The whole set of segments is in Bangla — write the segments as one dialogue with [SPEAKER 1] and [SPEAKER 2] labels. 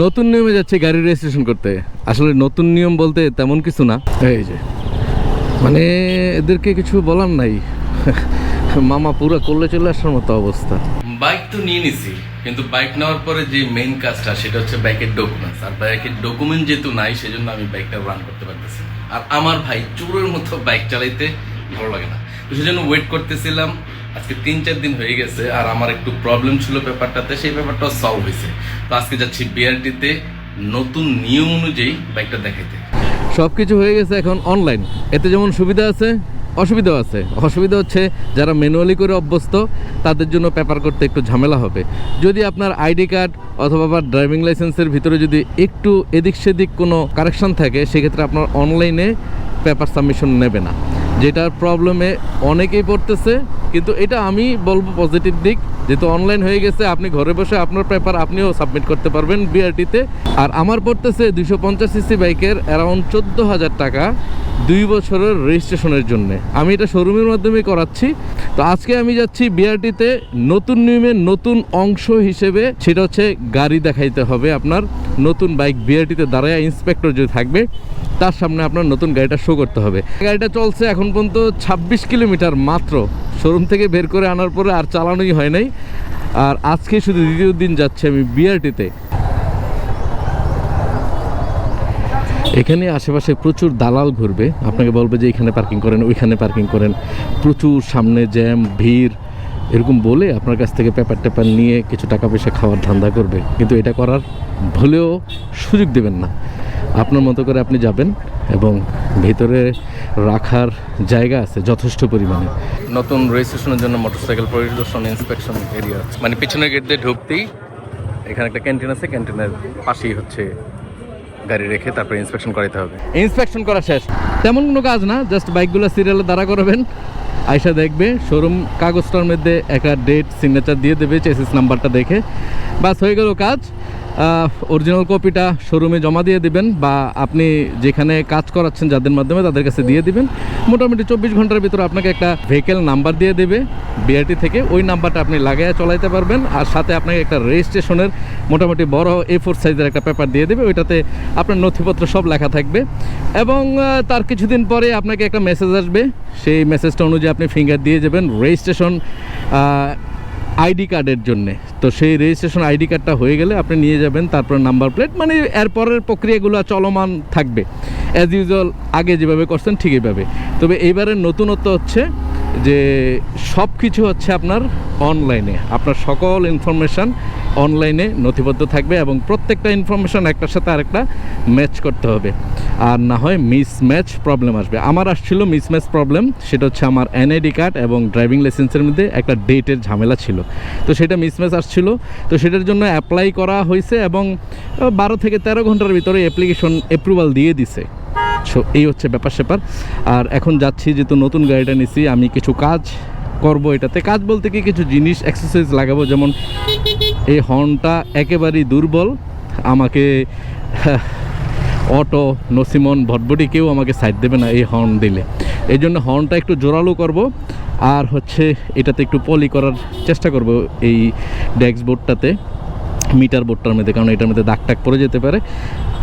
[SPEAKER 1] নতুন নিয়মে যাচ্ছে গাড়ি রেজিস্ট্রেশন করতে। আসলে নতুন নিয়ম বলতে তেমন কিছু না। এই যে মানে এদেরকে কিছু বলার নাই। মামা পুরো করলে চলে আসার মতো অবস্থা। বাইক তো নিয়ে নিছি কিন্তু বাইক নেওয়ার পরে যে মেইন কাজটা সেটা হচ্ছে বাইকের ডকুমেন্টস আর বাইকের ডকুমেন্ট যেহেতু নাই সেজন্য আমি বাইকটা রান করতে পারতেছি আর আমার ভাই চোরের মতো বাইক চালাইতে ভালো লাগে না। তো সেজন্য ওয়েট করতেছিলাম। আজকে তিন, চার দিন হয়ে গেছে আর আমার একটু প্রবলেম ছিল ব্যাপারটাতে, সেই ব্যাপারটাও সলভ হয়েছে। তো আজকে যাচ্ছি বিআরটিতে নতুন নিয়ম অনুযায়ী বাইকটা দেখাইতে। সব কিছু হয়ে গেছে এখন অনলাইন এতে যেমন সুবিধা আছে, অসুবিধাও আছে। অসুবিধা হচ্ছে যারা ম্যানুয়ালি করে অভ্যস্ত, তাদের জন্য পেপার করতে একটু ঝামেলা হবে। যদি আপনার আইডি কার্ড অথবা বা ড্রাইভিং লাইসেন্সের ভিতরে যদি একটু এদিক সেদিক কোনো কারেকশন থাকে, সেক্ষেত্রে আপনার অনলাইনে পেপার সাবমিশন নেবে না। যেটার প্রবলেমে অনেকেই পড়তেছে, কিন্তু এটা আমি বলব পজিটিভ দিক, যেহেতু অনলাইন হয়ে গেছে, আপনি ঘরে বসে আপনার পেপার আপনিও সাবমিট করতে পারবেন বিআরটিতে আর আমার পড়তেছে দুশো পঞ্চাশ সিসি বাইকের অ্যারাউন্ড চোদ্দ হাজার টাকা। দুই বছরের রেজিস্ট্রেশনের জন্য। আমি এটা শোরুমের মাধ্যমে করাচ্ছি। তো আজকে আমি যাচ্ছি বিআরটিতে নতুন নিয়মের নতুন অংশ হিসেবে। সেটা হচ্ছে গাড়ি দেখাইতে হবে আপনার। নতুন বাইক বিআরটিতে দাঁড়ায় ইন্সপেক্টর যদি থাকবে, তার সামনে আপনার নতুন গাড়িটা শো করতে হবে। গাড়িটা চলছে এখন পর্যন্ত ছাব্বিশ কিলোমিটার মাত্র। শোরুম থেকে বের করে আনার পরে আর চালানোই হয় নাই। আর আজকে শুধু দ্বিতীয় দিন যাচ্ছে আমি বিআরটিতে এখানে আশেপাশে প্রচুর দালাল ঘুরবে। আপনাকে বলবে যে এখানে পার্কিং করেন, ওইখানে পার্কিং করেন। প্রচুর সামনে জ্যাম, ভিড়, এরকম বলে আপনার কাছ থেকে পেপার টেপার নিয়ে কিছু টাকা পয়সা খাওয়ার ধান্দা করবে। কিন্তু এটা করার ভুলেও সুযোগ দেবেন না। আপনার মতো করে আপনি যাবেন এবং ভিতরে রাখার জায়গা আছে যথেষ্ট পরিমাণে। নতুন রেজিস্ট্রেশনের জন্য মোটরসাইকেল পরিদর্শন ইন্সপেকশন এরিয়া মানে পিছনের গেট দিয়ে ঢুকতেই এখানে একটা ক্যান্টিন আছে ক্যান্টিনের পাশেই হচ্ছে গাড়ি রেখে তারপরে ইন্সপেকশন করাইতে হবে। ইন্সপেকশন করা শেষ। তেমন কোনো কাজ না জাস্ট বাইকগুলো সিরিয়ালে দাঁড়া করাবেন। আয়সা দেখবে শোরুম কাগজটার মধ্যে একটা ডেট সিগনেচার দিয়ে দেবে চেসিস নাম্বারটা দেখে। বাস হয়ে গেল কাজ। অরিজিনাল কপিটা শোরুমে জমা দিয়ে দিবেন বা আপনি যেখানে কাজ করাচ্ছেন যাদের মাধ্যমে তাদের কাছে দিয়ে দিবেন। মোটামুটি চব্বিশ ঘণ্টার ভিতরে আপনাকে একটা ভেহিকেল নাম্বার দিয়ে দেবে বিআরটি থেকে। ওই নাম্বারটা আপনি লাগাইয়া চলাইতে পারবেন আর সাথে আপনাকে একটা রেজিস্ট্রেশনের মোটামুটি বড় এ ফোর সাইজের একটা পেপার দিয়ে দেবে। ওইটাতে আপনার নথিপত্র সব লেখা থাকবে। এবং তার কিছুদিন পরে আপনাকে একটা মেসেজ আসবে। সেই মেসেজটা অনুযায়ী আপনি ফিঙ্গার দিয়ে যাবেন রেজিস্ট্রেশন আইডি কার্ডের জন্যে। তো সেই রেজিস্ট্রেশন আইডি কার্ডটা হয়ে গেলে আপনি নিয়ে যাবেন, তারপর নাম্বার প্লেট মানে এরপরের প্রক্রিয়াগুলো চলমান থাকবে। অ্যাজ ইউজুয়াল আগে যেভাবে করছেন ঠিক এইভাবে। তবে এইবারের নতুনত্ব হচ্ছে যে সব কিছু হচ্ছে আপনার অনলাইনে আপনার সকল ইনফরমেশান অনলাইনে নথিবদ্ধ থাকবে এবং প্রত্যেকটা ইনফরমেশান একটার সাথে আরেকটা ম্যাচ করতে হবে। আর না হয় মিসম্যাচ প্রবলেম আসবে। আমার আসছিল মিস ম্যাচ প্রবলেম সেটা হচ্ছে আমার এনআইডি কার্ড এবং ড্রাইভিং লাইসেন্সের মধ্যে একটা ডেটের ঝামেলা ছিল। তো সেটা মিস ম্যাচ আসছিল। তো সেটার জন্য অ্যাপ্লাই করা হয়েছে এবং বারো থেকে তেরো ঘণ্টার ভিতরে অ্যাপ্লিকেশন অ্যাপ্রুভাল দিয়ে দিছে। সো এই হচ্ছে ব্যাপার স্যাপার। আর এখন যাচ্ছি, যেহেতু নতুন গাড়িটা নিছি, আমি কিছু কাজ করব এটাতে। কাজ বলতে কি, কিছু জিনিস এক্সারসাইজ লাগাবো। যেমন, এই হর্নটা একেবারেই দুর্বল। আমাকে অটো নসিমন ভটভটি কেউ আমাকে সাইড দেবে না এই হর্ন দিলে। এই জন্য হর্নটা একটু জোরালো করব আর হচ্ছে এটাতে একটু পলি করার চেষ্টা করব এই ডেস্ক বোর্ডটাতে মিটার বোর্ডটার মধ্যে কারণ এটার মধ্যে দাগ টাগ পড়ে যেতে পারে।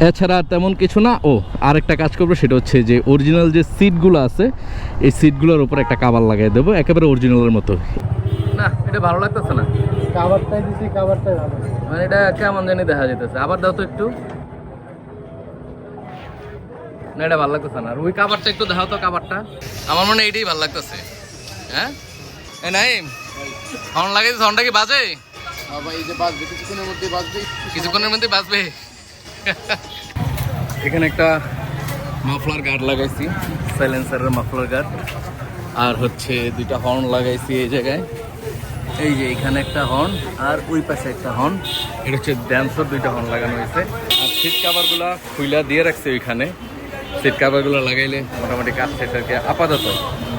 [SPEAKER 1] এছাড়া আর তেমন কিছু না। ও আরেকটা কাজ করব সেটা হচ্ছে যে অরিজিনাল যে সিটগুলো আছে এই সিটগুলোর উপর একটা কাবার লাগাই দেবো একেবারে অরিজিনালের মতো। না এটা ভালো লাগতেছে না।
[SPEAKER 2] কাভারটাই দিছি কাভারটাই ভালো।
[SPEAKER 1] মানে এটা কেমন জানি দেখা যেতেছে আবার দাও তো একটু। না এটা ভালো লাগতেছে না। আর ওই কাবারটা একটু দেখাও তো কাবারটা আমার মনে হয় এইটাই ভালো লাগতেছে। হ্যাঁ? এ নাই হর্ন লাগাইছে হর্নটা কি বাজে?
[SPEAKER 2] আবার এই যে কিছুক্ষণের মধ্যে বাজবে।
[SPEAKER 1] কিছুক্ষণের মধ্যে বাঁচবে এখানে একটা মাফলার গার্ড লাগাইছি সাইলেন্সারের মাফলার গার্ড। আর হচ্ছে দুইটা হর্ন লাগাইছি এই জায়গায়। এই যে এখানে একটা হর্ন আর ওই পাশে একটা হর্ন এটা হচ্ছে ড্যান্সার দুইটা হর্ন লাগানো হয়েছে। আর সিট কাভারগুলো খুইলা দিয়ে রাখছে ওইখানে। সিট কাভারগুলো লাগাইলে মোটামুটি কাজ শেষ আর কি। আপাতত,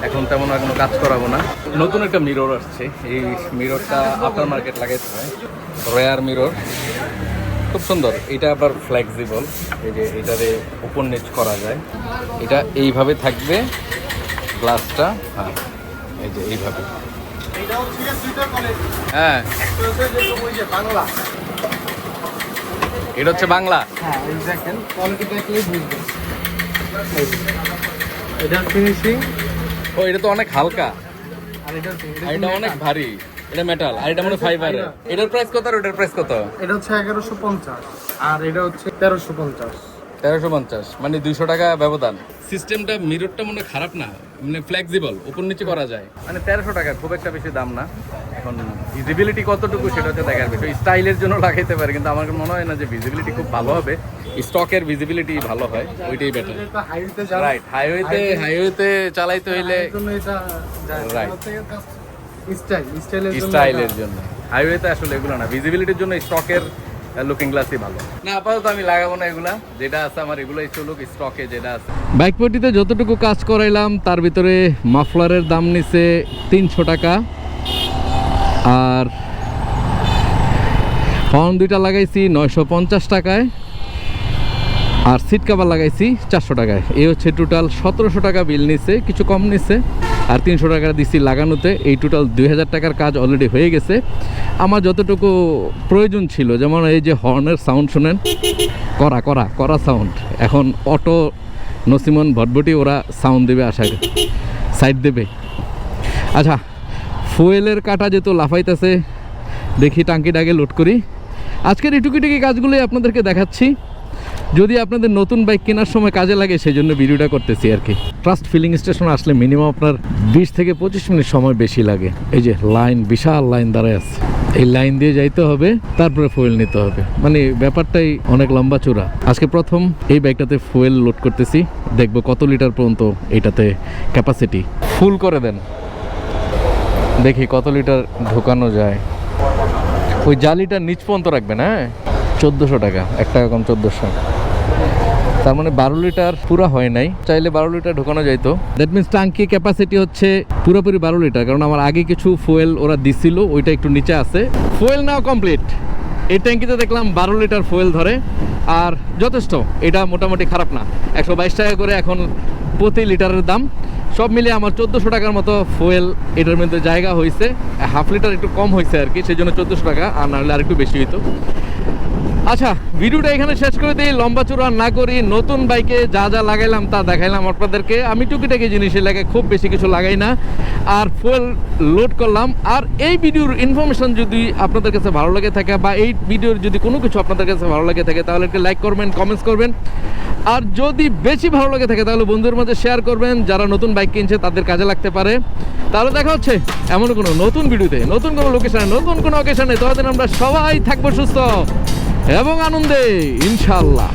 [SPEAKER 1] এখন তেমন আর কোনো কাজ করাবো না। নতুন একটা মিরর আসছে। এই মিররটা আফটার মার্কেট লাগাইতে হয়। রয়ার মিরর খুব সুন্দর। এটা আবার ফ্লেক্সিবল এই যে এটাতে উপর নিচ করা যায়। এটা এইভাবে থাকবে। গ্লাসটা হ্যাঁ এই যে এইভাবে। হ্যাঁ। এটা হচ্ছে বাংলা।
[SPEAKER 2] হ্যাঁ দেখেন। এটার ফিনিশিং
[SPEAKER 1] ও এটা তো অনেক হালকা।
[SPEAKER 2] আর এটার
[SPEAKER 1] আর এটা অনেক ভারী। এটা মেটাল আর এটা মনে ফাইবার এটার প্রাইস কত আর ওটার প্রাইস কত?
[SPEAKER 2] এটা হচ্ছে এগারোশো পঞ্চাশ। আর এটা হচ্ছে তেরোশো পঞ্চাশ।
[SPEAKER 1] তেরোশো পঞ্চাস মানে দুইশো টাকা ব্যবধান। সিস্টেমটা মিররটা মনে খারাপ না মানে ফ্লেক্সিবল উপর নিচে করা যায়। মানে তেরোশো টাকা খুব একটা বেশি দাম না। এখন ভিজিবিলিটি কতটুকু সেটা হচ্ছে দেখার বিষয়। স্টাইলের জন্য লাগাইতে পারে কিন্তু আমার মনে হয় না যে ভিজিবিলিটি খুব ভালো হবে। স্টকের ভিজিবিলিটি ভালো হয় ওইটাই বেটার
[SPEAKER 2] হাইওয়েতে
[SPEAKER 1] রাইট হাইওয়েতে হাইওয়েতে চালাইতে হইলে
[SPEAKER 2] জন্য স্টাইলের জন্য
[SPEAKER 1] হাইওয়েতে আসলে এগুলো না। ভিজিবিলিটির জন্য স্টকের লুকিং ভালো। না, আপাতত আমি লাগাবো না এগুলা। যেটা আছে আমার চলুক স্টকে যেটা আছে। যতটুকু কাজ করাইলাম, তার ভিতরে মাফলারের দাম নিছে তিনশো টাকা। আর হর্ন দুইটা লাগাইছি নয়শো পঞ্চাশ টাকায়। আর সিট কাভার লাগাইছি চারশো টাকায়। এই হচ্ছে টোটাল সতেরোশো টাকা বিল নিছে, কিছু কম নিছে। আর তিনশো টাকা দিছি লাগানোতে। এই টোটাল দুই হাজার টাকার কাজ অলরেডি হয়ে গেছে। আমার যতটুকু প্রয়োজন ছিল, যেমন এই যে হর্নের সাউন্ড শুনেন, করা করা করা সাউন্ড এখন অটো, নসিমন, ভটভটি, ওরা সাউন্ড দেবে আশা সাইড দেবে। আচ্ছা ফুয়েলের কাটা যেহেতু লাফাইতেছে, দেখি টাঙ্কিটাকে লোড করি। আজকের এই টুকিটুকি কাজগুলোই আপনাদেরকে দেখাচ্ছি। যদি আপনাদের নতুন বাইক কেনার সময় কাজে লাগে সেই জন্য ভিডিওটা করতেছি আর কি। ট্রাস্ট ফিলিং স্টেশন আসলে মিনিমাম আপনার বিশ থেকে পঁচিশ মিনিট সময় বেশি লাগে। এই যে লাইন বিশাল লাইন দাঁড়ায় আছে। এই লাইন দিয়ে যাইতে হবে, তারপরে ফুয়েল নিতে হবে। মানে ব্যাপারটাই অনেক লম্বা চূড়া। আজকে প্রথম এই বাইকটাতে ফুয়েল লোড করতেছি। দেখব কত লিটার পর্যন্ত এটাতে ক্যাপাসিটি ফুল করে দেন। দেখি কত লিটার ঢোকানো যায়। ওই জালিটা নিচ পর্যন্ত রাখবেন হ্যাঁ? চোদ্দোশো টাকা, এক টাকা কম চোদ্দোশো। তার মানে বারো লিটার পুরো হয় নাই। চাইলে বারো লিটার ঢোকানো যাইতো। দ্যাট মিনস ট্যাঙ্কি ক্যাপাসিটি হচ্ছে পুরোপুরি বারো লিটার, কারণ আমার আগে কিছু ফুয়েল ওরা দিছিল, ওইটা একটু নিচে আছে। ফুয়েল নাও কমপ্লিট এই ট্যাঙ্কিতে দেখলাম বারো লিটার ফুয়েল ধরে, আর যথেষ্ট, এটা মোটামুটি খারাপ না। একশো বাইশ টাকা করে এখন প্রতি লিটারের দাম। সব মিলিয়ে আমার চোদ্দোশো টাকার মতো ফুয়েল এটার মধ্যে জায়গা হয়েছে হাফ লিটার একটু কম হয়েছে আর কি সেই জন্য চোদ্দোশো টাকা, আর নাহলে আর একটু বেশি হইতো। আচ্ছা ভিডিওটা এখানে শেষ করে দিই। লম্বা চূড়া না করি, নতুন বাইকে যা যা লাগাইলাম তা দেখাইলাম আপনাদেরকে। আমি টুকিটাকি জিনিস লাগে খুব বেশি কিছু লাগাই না। আর ফুয়েল লোড করলাম। আর এই ভিডিওর ইনফরমেশন যদি আপনাদের কাছে ভালো লাগে থাকে বা এই ভিডিওর যদি কোনো কিছু আপনাদের কাছে ভালো লাগে থাকে, তাহলে একটা লাইক করবেন কমেন্টস করবেন। আর যদি বেশি ভালো লাগে থাকে, তাহলে বন্ধুদের মধ্যে শেয়ার করবেন। যারা নতুন বাইক কিনছে, তাদের কাজে লাগতে পারে। তাহলে দেখা হচ্ছে এমন কোনো নতুন ভিডিওতে, নতুন কোনো লোকেশনে নতুন কোনো অকেশনে ততদিন আমরা সবাই থাকব সুস্থ। এবং আনন্দে ইনশাল্লাহ